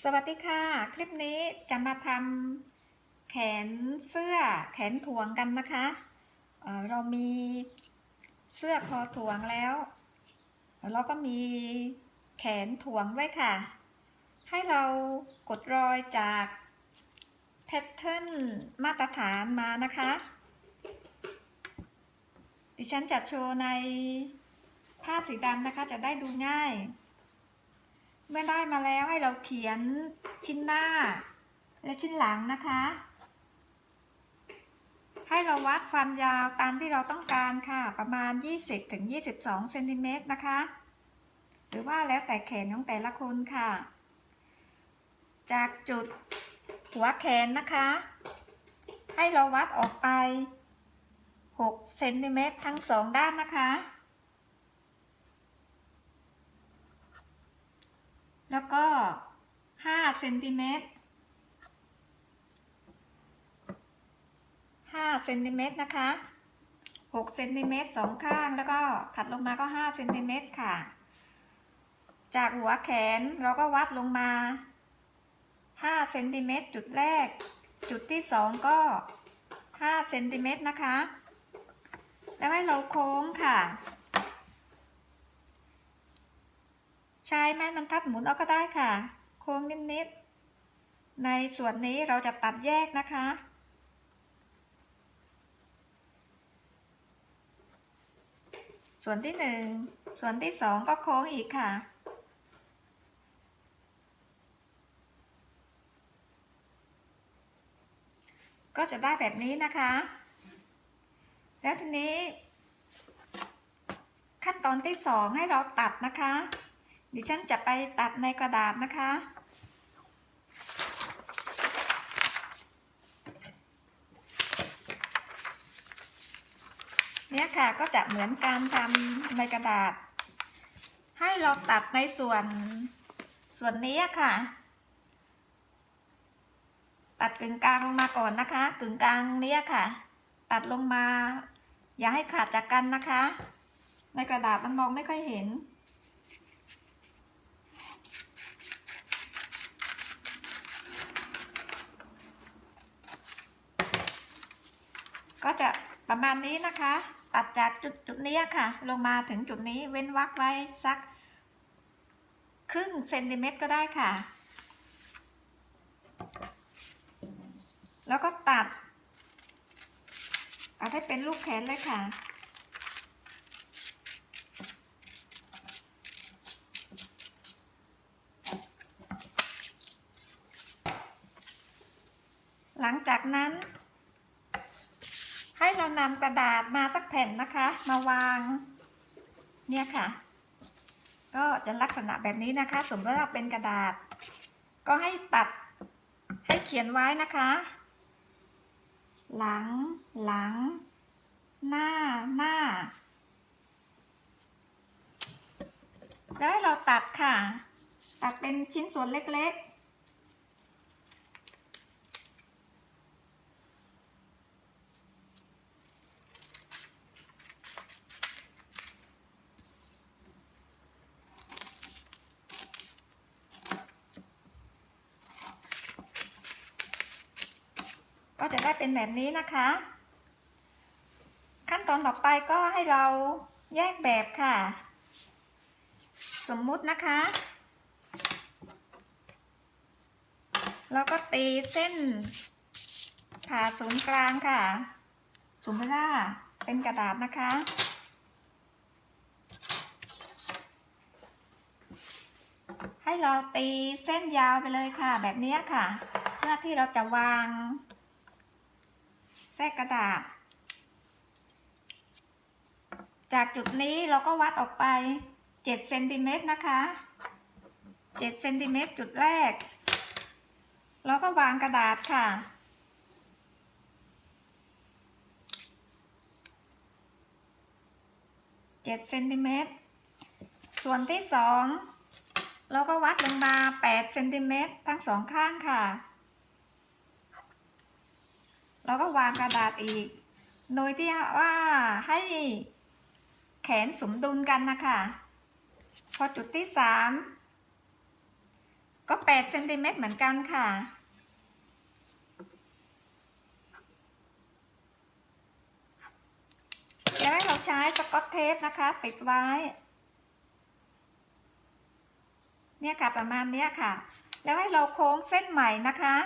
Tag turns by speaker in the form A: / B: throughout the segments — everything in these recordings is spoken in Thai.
A: สวัสดีค่ะ คลิปนี้จะมาทำแขนเสื้อแขนถ่วงกันนะคะเเรามีเสื้อคอถ่วงแล้ว เราก็มีแขนถ่วงด้วยค่ะ ให้เรากดรอยจากแพทเทิร์นมาตรฐานมานะคะ ดิฉันจะโชว์ในผ้าสีดำนะคะจะได้ดูง่าย เมื่อได้มาแล้วให้เราเขียนชิ้นหน้า และชิ้นหลังนะคะ ให้เราวัดความยาวตามที่เราต้องการค่ะ ประมาณ 20ถึง22เซนติเมตรนะคะ หรือว่าแล้วแต่แขนของแต่ละคนค่ะ จากจุดหัวแขนนะคะ ให้เราวัดออกไป6เซนติเมตรทั้งสองด้านนะคะ แล้วก็5เซนติเมตร5เซนติเมตรนะคะ6เซนติเมตรสองข้างแล้วก็ถัดลงมาก็5เซนติเมตรค่ะ จากหัวแขนเราก็วัดลงมา5เซนติเมตรจุดแรก จุดที่2ก็5เซนติเมตรนะคะ แล้วให้เราโค้งค่ะ ใช้แม่บรรทัดหมุนเอาก็ได้ค่ะ โค้งนิดๆ ในส่วนนี้เราจะตัดแยกนะคะ ส่วนที่หนึ่งส่วนที่สองก็โค้งอีกค่ะก็จะได้แบบนี้นะคะ แล้วทีนี้ ขั้นตอนที่สองให้เราตัดนะคะ ดิฉันจะไปตัดในกระดาษนะคะ เนี่ยค่ะก็จะเหมือนการทำในกระดาษ ให้เราตัดในส่วนส่วนนี้ค่ะ ตัดกึ่งกลางลงมาก่อนนะคะ กึ่งกลางเนี้ยค่ะ ตัดลงมา อย่าให้ขาดจากกันนะคะ ในกระดาษมันมองไม่ค่อยเห็น ก็จะประมาณนี้นะคะ ตัดจากจุดจุดนี้ค่ะ ลงมาถึงจุดนี้เว้นวรรคไว้สัก ครึ่งเซนติเมตรก็ได้ค่ะ แล้วก็ตัดเอาให้เป็นลูกแขนเลยค่ะหลังจากนั้น ให้เรานำกระดาษมาสักแผ่นนะคะ มาวาง เนี่ยค่ะ ก็จะลักษณะแบบนี้นะคะ สมมติว่าเป็นกระดาษ ก็ให้ตัดให้เขียนไว้นะคะ หลัง หลัง หน้า หน้า แล้วให้เราตัดค่ะ ตัดเป็นชิ้นส่วนเล็กๆ ก็จะได้เป็นแบบนี้นะคะ ขั้นตอนต่อไปก็ให้เราแยกแบบค่ะ สมมุตินะคะ เราก็ตีเส้นผ่าศูนย์กลางค่ะสมมติว่าเป็นกระดาษนะคะ ให้เราตีเส้นยาวไปเลยค่ะ แบบนี้ค่ะ เพื่อที่เราจะวาง แทรกกระดาษ จากจุดนี้เราก็วัดออกไป7เซนติเมตรนะคะ7เซนติเมตรจุดแรกเราก็วางกระดาษค่ะ7เซนติเมตร ส่วนที่สองเราก็วัดลงมา8เซนติเมตรทั้งสองข้างค่ะ เราก็วางกระดาษอีก โดยที่ว่าให้แขนสมดุลกันนะคะ พอจุดที่สามก็8เซนติเมตรเหมือนกันค่ะ แล้วให้เราใช้สกอตเทปนะคะติดไว้ เนี่ยค่ะประมาณเนี้ยค่ะ แล้วให้เราโค้งเส้นใหม่นะคะ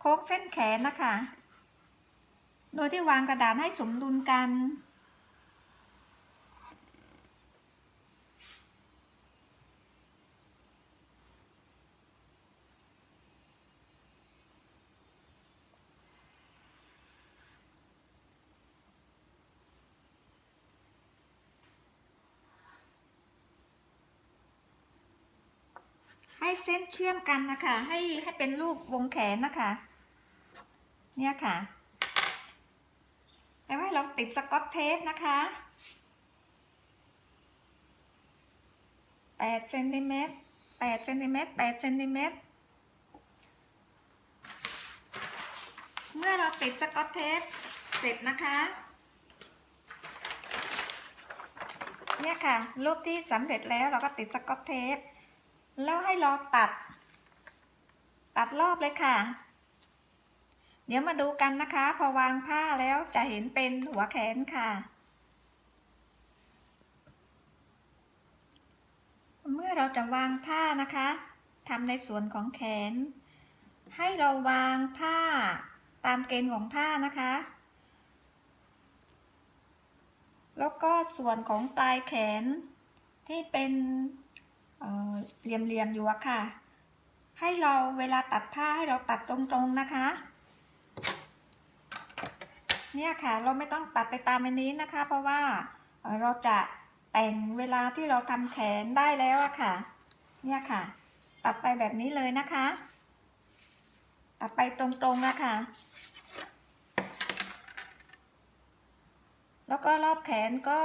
A: โค้งเส้นแขนนะคะ โดยที่วางกระดาษให้สมดุลกัน ให้เส้นเชื่อมกันนะคะ ให้ให้เป็นรูปวงแขนนะคะ เนี่ยค่ะแล้วให้เราติดสกอตเทปนะคะ8เซนติเมตร8เซนติเมตร8เซนติเมตรเมื่อเราติดสกอตเทปเสร็จนะคะเนี่ยค่ะรูปที่สำเร็จแล้วเราก็ติดสกอตเทป แล้วให้เราตัด ตัดรอบเลยค่ะ เดี๋ยวมาดูกันนะคะ พอวางผ้าแล้วจะเห็นเป็นหัวแขนค่ะ เมื่อเราจะวางผ้านะคะทำในส่วนของแขน ให้เราวางผ้าตามเกณฑ์ของผ้านะคะ แล้วก็ส่วนของปลายแขนที่เป็น เเหลี่ยมๆอยู่อะค่ะ ให้เราเวลาตัดผ้าให้เราตัดตรงๆนะคะ เนี่ยค่ะเราไม่ต้องตัดไปตามอันนี้นะคะ เพราะว่าเเราจะแต่งเวลาที่เราทำแขนได้แล้วอะค่ะ เนี่ยค่ะ ตัดไปแบบนี้เลยนะคะ ตัดไปตรงๆอะคะแล้วก็รอบแขนก็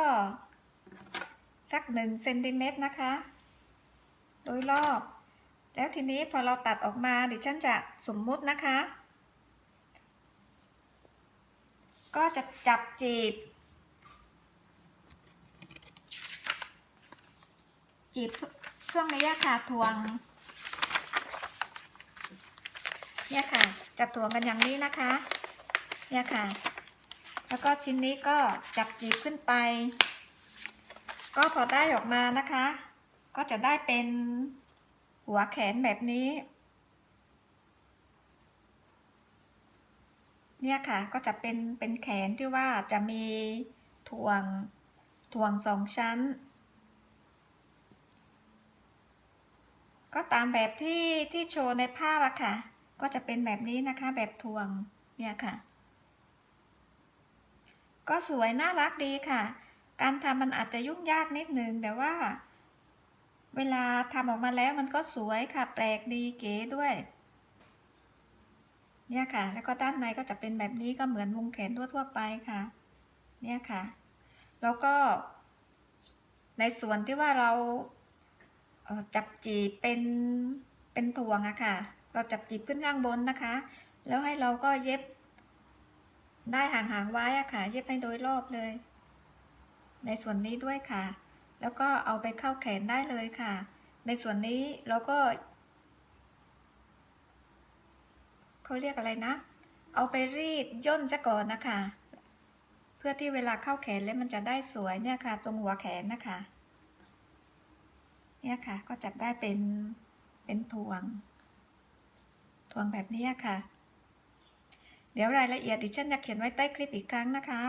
A: สักหนึ่งเซนติเมตรนะคะ โดยรอบ แล้วทีนี้พอเราตัดออกมาดิฉันจะสมมุตินะคะ ก็จะจับจีบ จีบช่วงระยะค่ะทวงเนี่ยค่ะจะทวงกันอย่างนี้นะคะเนี่ยค่ะ แล้วก็ชิ้นนี้ก็จับจีบขึ้นไป ก็พอได้ออกมานะคะ ก็จะได้เป็นหัวแขนแบบนี้ เนี่ยค่ะก็จะเป็นเป็นแขนที่ว่าจะมีถ่วงถ่วงสองชั้น ก็ตามแบบที่ที่โชว์ในภาพอะค่ะ ก็จะเป็นแบบนี้นะคะแบบถ่วงเนี่ยค่ะ ก็สวยน่ารักดีค่ะ การทำมันอาจจะยุ่งยากนิดนึงแต่ว่า เวลาทำออกมาแล้วมันก็สวยค่ะ แปลกดีเก๋ด้วย เนี่ยค่ะ แล้วก็ด้านในก็จะเป็นแบบนี้ก็เหมือนวงแขนทั่วๆไปค่ะ เนี่ยค่ะ แล้วก็ ในส่วนที่ว่าเราเจับจีบเป็นเป็นถ่วงอะค่ะ เราจับจีบขึ้นข้างบนนะคะ แล้วให้เราก็เย็บ ได้ห่างๆไว้อะค่ะ เย็บให้โดยรอบเลย ในส่วนนี้ด้วยค่ะ แล้วก็เอาไปเข้าแขนได้เลยค่ะ ในส่วนนี้เราก็เขาเรียกอะไรนะ เอาไปรีดย่นซะก่อนนะคะ เพื่อที่เวลาเข้าแขนแล้วมันจะได้สวยเนี่ยค่ะ ตรงหัวแขนนะคะ เนี่ยค่ะ ก็จับได้เป็นเป็นถ่วงถ่วงแบบนี้ค่ะ เดี๋ยวรายละเอียดดิฉันจะเขียนไว้ใต้คลิปอีกครั้งนะคะ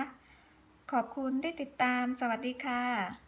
A: ขอบคุณที่ติดตาม สวัสดีค่ะ